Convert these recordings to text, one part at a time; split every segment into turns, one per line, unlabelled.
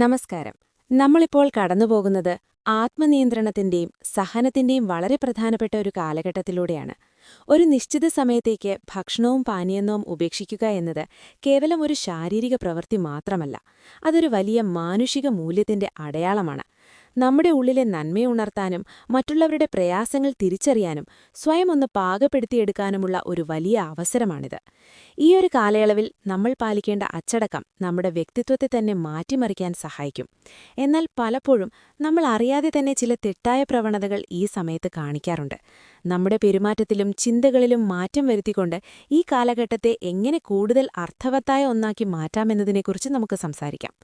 നമസ്കാരം. നമ്മളിപ്പോൾ കടന്നുപോകുന്നത് ആത്മനിയന്ത്രണത്തിന്റെയും സഹനത്തിന്റെയും വളരെ പ്രധാനപ്പെട്ട ഒരു കാലഘട്ടത്തിലൂടെയാണ്. ഒരു നിശ്ചിത സമയത്തേക്ക് ഭക്ഷണവും പാനീയവും ഉപേക്ഷിക്കുക എന്നത് കേവലം ഒരു ശാരീരിക പ്രവൃത്തി മാത്രമല്ല അതൊരു വലിയ മാനുഷിക മൂല്യത്തിന്റെ അടയാളമാണ്. നമ്മുടെ ഉള്ളിലെ നന്മയുണർത്താനും മറ്റുള്ളവരുടെ പ്രയാസങ്ങൾ തിരിച്ചറിയാനും സ്വയം ഒന്ന് പാകപ്പെടുത്തിയെടുക്കാനുമുള്ള ഒരു വലിയ അവസരമാണിത്. ഈ ഒരു കാലയളവിൽ നമ്മൾ പാലിക്കേണ്ട അച്ചടക്കം നമ്മുടെ വ്യക്തിത്വത്തെ തന്നെ മാറ്റിമറിക്കാൻ സഹായിക്കും. എന്നാൽ പലപ്പോഴും നമ്മൾ അറിയാതെ തന്നെ ചില തെറ്റായ പ്രവണതകൾ ഈ സമയത്ത് കാണിക്കാറുണ്ട്. നമ്മുടെ പെരുമാറ്റത്തിലും ചിന്തകളിലും മാറ്റം വരുത്തിക്കൊണ്ട് ഈ കാലഘട്ടത്തെ എങ്ങനെ കൂടുതൽ അർത്ഥവത്തായ ഒന്നാക്കി മാറ്റാമെന്നതിനെക്കുറിച്ച് നമുക്ക് സംസാരിക്കാം.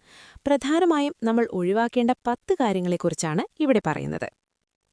പ്രധാനമായും നമ്മൾ ഒഴിവാക്കേണ്ട പത്ത് കാര്യങ്ങളെക്കുറിച്ചാണ് ഇവിടെ പറയുന്നത്.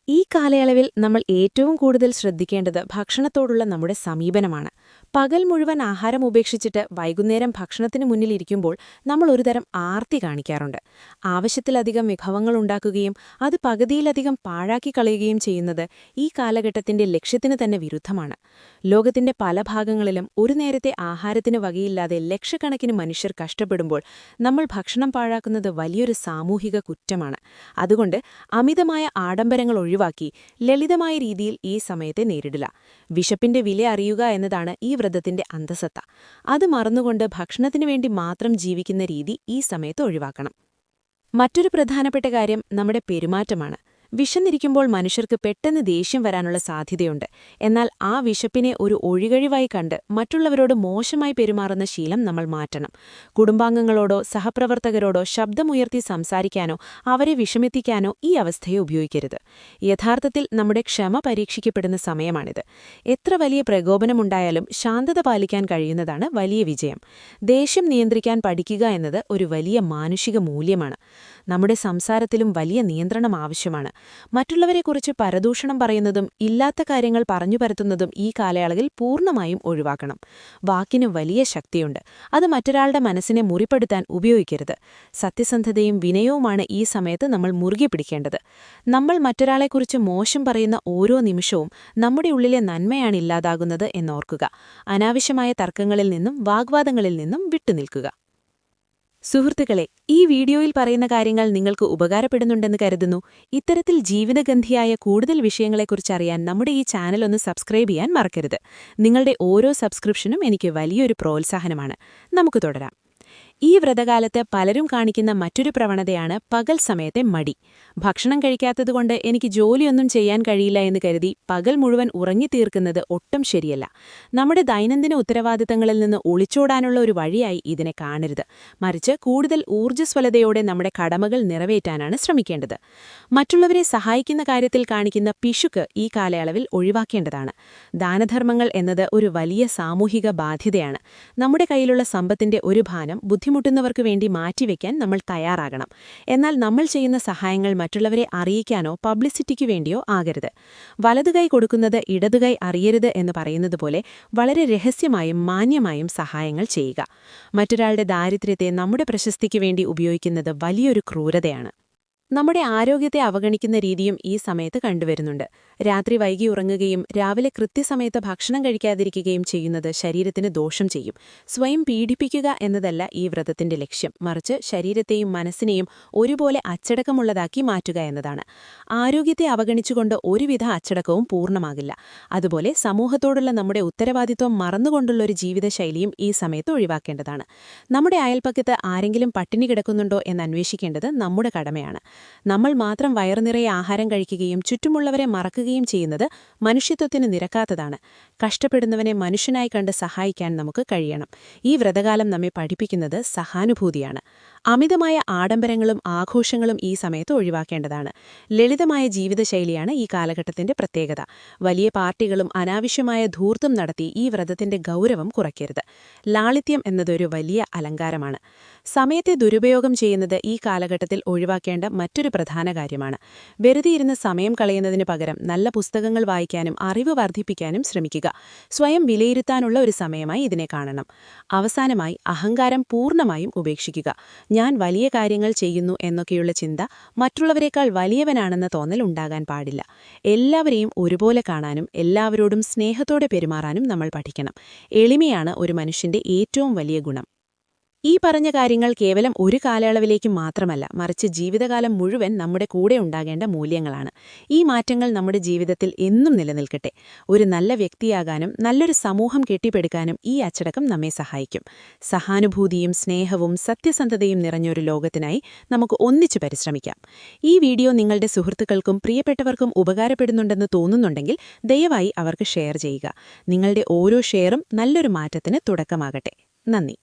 ഈ കാലയളവിൽ നമ്മൾ ഏറ്റവും കൂടുതൽ ശ്രദ്ധിക്കേണ്ടത് ഭക്ഷണത്തോടുള്ള നമ്മുടെ സമീപനമാണ്. പകൽ മുഴുവൻ ആഹാരം ഉപേക്ഷിച്ചിട്ട് വൈകുന്നേരം ഭക്ഷണത്തിന് മുന്നിലിരിക്കുമ്പോൾ നമ്മൾ ഒരുതരം ആർത്തി കാണിക്കാറുണ്ട്. ആവശ്യത്തിലധികം വിഭവങ്ങൾ ഉണ്ടാക്കുകയും അത് പകുതിയിലധികം പാഴാക്കി കളയുകയും ചെയ്യുന്നത് ഈ കാലഘട്ടത്തിന്റെ ലക്ഷ്യത്തിന് തന്നെ വിരുദ്ധമാണ്. ലോകത്തിന്റെ പല ഭാഗങ്ങളിലും ഒരു നേരത്തെ ആഹാരത്തിന് വകയില്ലാതെ ലക്ഷക്കണക്കിന് മനുഷ്യർ കഷ്ടപ്പെടുമ്പോൾ നമ്മൾ ഭക്ഷണം പാഴാക്കുന്നത് വലിയൊരു സാമൂഹിക കുറ്റമാണ്. അതുകൊണ്ട് അമിതമായ ആഡംബരങ്ങൾ ഒഴിവാക്കി ലളിതമായ രീതിയിൽ ഈ സമയത്തെ നേരിടില്ല. വിശപ്പിന്റെ വില അറിയുക എന്നതാണ് ഈ വ്രതത്തിന്റെ അന്തസത്ത. അത് മറന്നുകൊണ്ട് ഭക്ഷണത്തിനു വേണ്ടി മാത്രം ജീവിക്കുന്ന രീതി ഈ സമയത്ത് ഒഴിവാക്കണം. മറ്റൊരു പ്രധാനപ്പെട്ട കാര്യം നമ്മുടെ പെരുമാറ്റമാണ്. വിശന്നിരിക്കുമ്പോൾ മനുഷ്യർക്ക് പെട്ടെന്ന് ദേഷ്യം വരാനുള്ള സാധ്യതയുണ്ട്. എന്നാൽ ആ വിശപ്പിനെ ഒരു ഒഴികഴിവായി കണ്ട് മറ്റുള്ളവരോട് മോശമായി പെരുമാറുന്ന ശീലം നമ്മൾ മാറ്റണം. കുടുംബാംഗങ്ങളോടോ സഹപ്രവർത്തകരോടോ ശബ്ദമുയർത്തി സംസാരിക്കാനോ അവരെ വിഷമെത്തിക്കാനോ ഈ അവസ്ഥയെ ഉപയോഗിക്കരുത്. യഥാർത്ഥത്തിൽ നമ്മുടെ ക്ഷമ പരീക്ഷിക്കപ്പെടുന്ന സമയമാണിത്. എത്ര വലിയ പ്രകോപനമുണ്ടായാലും ശാന്തത പാലിക്കാൻ കഴിയുന്നതാണ് വലിയ വിജയം. ദേഷ്യം നിയന്ത്രിക്കാൻ പഠിക്കുക എന്നത് ഒരു വലിയ മാനുഷിക മൂല്യമാണ്. നമ്മുടെ സംസാരത്തിലും വലിയ നിയന്ത്രണം ആവശ്യമാണ്. മറ്റുള്ളവരെക്കുറിച്ച് പരദൂഷണം പറയുന്നതും ഇല്ലാത്ത കാര്യങ്ങൾ പറഞ്ഞു പരത്തുന്നതും ഈ കാലയളവിൽ പൂർണമായും ഒഴിവാക്കണം. വാക്കിന് വലിയ ശക്തിയുണ്ട്. അത് മറ്റൊരാളുടെ മനസ്സിനെ മുറിപ്പെടുത്താൻ ഉപയോഗിക്കരുത്. സത്യസന്ധതയും വിനയവുമാണ് ഈ സമയത്ത് നമ്മൾ മുറുകെ പിടിക്കേണ്ടത്. നമ്മൾ മറ്റൊരാളെക്കുറിച്ച് മോശം പറയുന്ന ഓരോ നിമിഷവും നമ്മുടെ ഉള്ളിലെ നന്മയാണ് ഇല്ലാതാകുന്നത് എന്നോർക്കുക. അനാവശ്യമായ തർക്കങ്ങളിൽ നിന്നും വാഗ്വാദങ്ങളിൽ നിന്നും വിട്ടുനിൽക്കുക. സുഹൃത്തുക്കളെ ഈ വീഡിയോയിൽ പറയുന്ന കാര്യങ്ങൾ നിങ്ങൾക്ക് ഉപകാരപ്പെടുന്നുണ്ടെന്ന് കരുതുന്നു. ഇത്തരത്തിൽ ജീവിതഗന്ധിയായ കൂടുതൽ വിഷയങ്ങളെക്കുറിച്ചറിയാൻ നമ്മുടെ ഈ ചാനൽ ഒന്ന് സബ്സ്ക്രൈബ് ചെയ്യാൻ മറക്കരുത്. നിങ്ങളുടെ ഓരോ സബ്സ്ക്രിപ്ഷനും എനിക്ക് വലിയൊരു പ്രോത്സാഹനമാണ്. നമുക്ക് തുടരാം. ഈ വ്രതകാലത്ത് പലരും കാണിക്കുന്ന മറ്റൊരു പ്രവണതയാണ് പകൽ സമയത്തെ മടി. ഭക്ഷണം കഴിക്കാത്തതുകൊണ്ട് എനിക്ക് ജോലിയൊന്നും ചെയ്യാൻ കഴിയില്ല എന്ന് കരുതി പകൽ മുഴുവൻ ഉറങ്ങിത്തീർക്കുന്നത് ഒട്ടും ശരിയല്ല. നമ്മുടെ ദൈനംദിന ഉത്തരവാദിത്തങ്ങളിൽ നിന്ന് ഒളിച്ചോടാനുള്ള ഒരു വഴിയായി ഇതിനെ കാണരുത്. മറിച്ച് കൂടുതൽ ഊർജസ്വലതയോടെ നമ്മുടെ കടമകൾ നിറവേറ്റാനാണ് ശ്രമിക്കേണ്ടത്. മറ്റുള്ളവരെ സഹായിക്കുന്ന കാര്യത്തിൽ കാണിക്കുന്ന പിശുക്ക് ഈ കാലയളവിൽ ഒഴിവാക്കേണ്ടതാണ്. ദാനധർമ്മങ്ങൾ എന്നത് ഒരു വലിയ സാമൂഹിക ബാധ്യതയാണ്. നമ്മുടെ കയ്യിലുള്ള സമ്പത്തിന്റെ ഒരു ഭാനം ബുദ്ധി ബുദ്ധിമുട്ടുന്നവർക്കു വേണ്ടി മാറ്റിവെക്കാൻ നമ്മൾ തയ്യാറാകണം. എന്നാൽ നമ്മൾ ചെയ്യുന്ന സഹായങ്ങൾ മറ്റുള്ളവരെ അറിയിക്കാനോ പബ്ലിസിറ്റിക്ക് വേണ്ടിയോ ആകരുത്. വലതുകൈ കൊടുക്കുന്നത് ഇടതുകൈ അറിയരുത് എന്ന് പറയുന്നതുപോലെ വളരെ രഹസ്യമായും മാന്യമായും സഹായങ്ങൾ ചെയ്യുക. മറ്റൊരാളുടെ ദാരിദ്ര്യത്തെ നമ്മുടെ പ്രശസ്തിക്ക് വേണ്ടി ഉപയോഗിക്കുന്നത് വലിയൊരു ക്രൂരതയാണ്. നമ്മുടെ ആരോഗ്യത്തെ അവഗണിക്കുന്ന രീതിയും ഈ സമയത്ത് കണ്ടുവരുന്നുണ്ട്. രാത്രി വൈകി ഉറങ്ങുകയും രാവിലെ കൃത്യസമയത്ത് ഭക്ഷണം കഴിക്കാതിരിക്കുകയും ചെയ്യുന്നത് ശരീരത്തിന് ദോഷം ചെയ്യും. സ്വയം പീഡിപ്പിക്കുക എന്നതല്ല ഈ വ്രതത്തിന്റെ ലക്ഷ്യം. മറിച്ച് ശരീരത്തെയും മനസ്സിനെയും ഒരുപോലെ അച്ചടക്കമുള്ളതാക്കി മാറ്റുക എന്നതാണ്. ആരോഗ്യത്തെ അവഗണിച്ചുകൊണ്ട് ഒരുവിധ അച്ചടക്കവും പൂർണമാകില്ല. അതുപോലെ സമൂഹത്തോടുള്ള നമ്മുടെ ഉത്തരവാദിത്വം മറന്നുകൊണ്ടുള്ള ഒരു ജീവിതശൈലിയും ഈ സമയത്ത് ഒഴിവാക്കേണ്ടതാണ്. നമ്മുടെ അയൽപ്പക്കത്ത് ആരെങ്കിലും പട്ടിണി കിടക്കുന്നുണ്ടോ എന്ന് അന്വേഷിക്കേണ്ടത് നമ്മുടെ കടമയാണ്. നമ്മൾ മാത്രം വയറുനിറയെ ആഹാരം കഴിക്കുകയും ചുറ്റുമുള്ളവരെ മറക്കുകയും ചെയ്യുന്നത് മനുഷ്യത്വത്തിന് നിരക്കാത്തതാണ്. കഷ്ടപ്പെടുന്നവനെ മനുഷ്യനായി കണ്ട് സഹായിക്കാൻ നമുക്ക് കഴിയണം. ഈ വ്രതകാലം നമ്മെ പഠിപ്പിക്കുന്നത് സഹാനുഭൂതിയാണ്. അമിതമായ ആഡംബരങ്ങളും ആഘോഷങ്ങളും ഈ സമയത്ത് ഒഴിവാക്കേണ്ടതാണ്. ലളിതമായ ജീവിതശൈലിയാണ് ഈ കാലഘട്ടത്തിന്റെ പ്രത്യേകത. വലിയ പാർട്ടികളും അനാവശ്യമായ ധൂർത്തും നടത്തി ഈ വ്രതത്തിന്റെ ഗൗരവം കുറയ്ക്കരുത്. ലാളിത്യം എന്നതൊരു വലിയ അലങ്കാരമാണ്. സമയത്തെ ദുരുപയോഗം ചെയ്യുന്നത് ഈ കാലഘട്ടത്തിൽ ഒഴിവാക്കേണ്ട മറ്റൊരു പ്രധാന കാര്യമാണ്. വെറുതെ ഇരുന്ന് സമയം കളയുന്നതിന് പകരം നല്ല പുസ്തകങ്ങൾ വായിക്കാനും അറിവ് വർദ്ധിപ്പിക്കാനും ശ്രമിക്കുക. സ്വയം വിലയിരുത്താനുള്ള ഒരു സമയമായി ഇതിനെ കാണണം. അവസാനമായി അഹങ്കാരം പൂർണമായും ഉപേക്ഷിക്കുക. ഞാൻ വലിയ കാര്യങ്ങൾ ചെയ്യുന്നു എന്നൊക്കെയുള്ള ചിന്ത മറ്റുള്ളവരെക്കാൾ വലിയവനാണെന്ന തോന്നൽ ഉണ്ടാകാൻ പാടില്ല. എല്ലാവരെയും ഒരുപോലെ കാണാനും എല്ലാവരോടും സ്നേഹത്തോടെ പെരുമാറാനും നമ്മൾ പഠിക്കണം. എളിമയാണ് ഒരു മനുഷ്യന്റെ ഏറ്റവും വലിയ ഗുണം. ഈ പറഞ്ഞ കാര്യങ്ങൾ കേവലം ഒരു കാലയളവിലേക്ക് മാത്രമല്ല മറിച്ച് ജീവിതകാലം മുഴുവൻ നമ്മുടെ കൂടെ ഉണ്ടാകേണ്ട മൂല്യങ്ങളാണ്. ഈ മാറ്റങ്ങൾ നമ്മുടെ ജീവിതത്തിൽ എന്നും നിലനിൽക്കട്ടെ. ഒരു നല്ല വ്യക്തിയാകാനും നല്ലൊരു സമൂഹം കെട്ടിപ്പടുക്കാനും ഈ അച്ചടക്കം നമ്മെ സഹായിക്കും. സഹാനുഭൂതിയും സ്നേഹവും സത്യസന്ധതയും നിറഞ്ഞൊരു ലോകത്തിനായി നമുക്ക് ഒന്നിച്ചു പരിശ്രമിക്കാം. ഈ വീഡിയോ നിങ്ങളുടെ സുഹൃത്തുക്കൾക്കും പ്രിയപ്പെട്ടവർക്കും ഉപകാരപ്പെടുന്നുണ്ടെന്ന് തോന്നുന്നുണ്ടെങ്കിൽ ദയവായി അവർക്ക് ഷെയർ ചെയ്യുക. നിങ്ങളുടെ ഓരോ ഷെയറും നല്ലൊരു മാറ്റത്തിന് തുടക്കമാകട്ടെ. നന്ദി.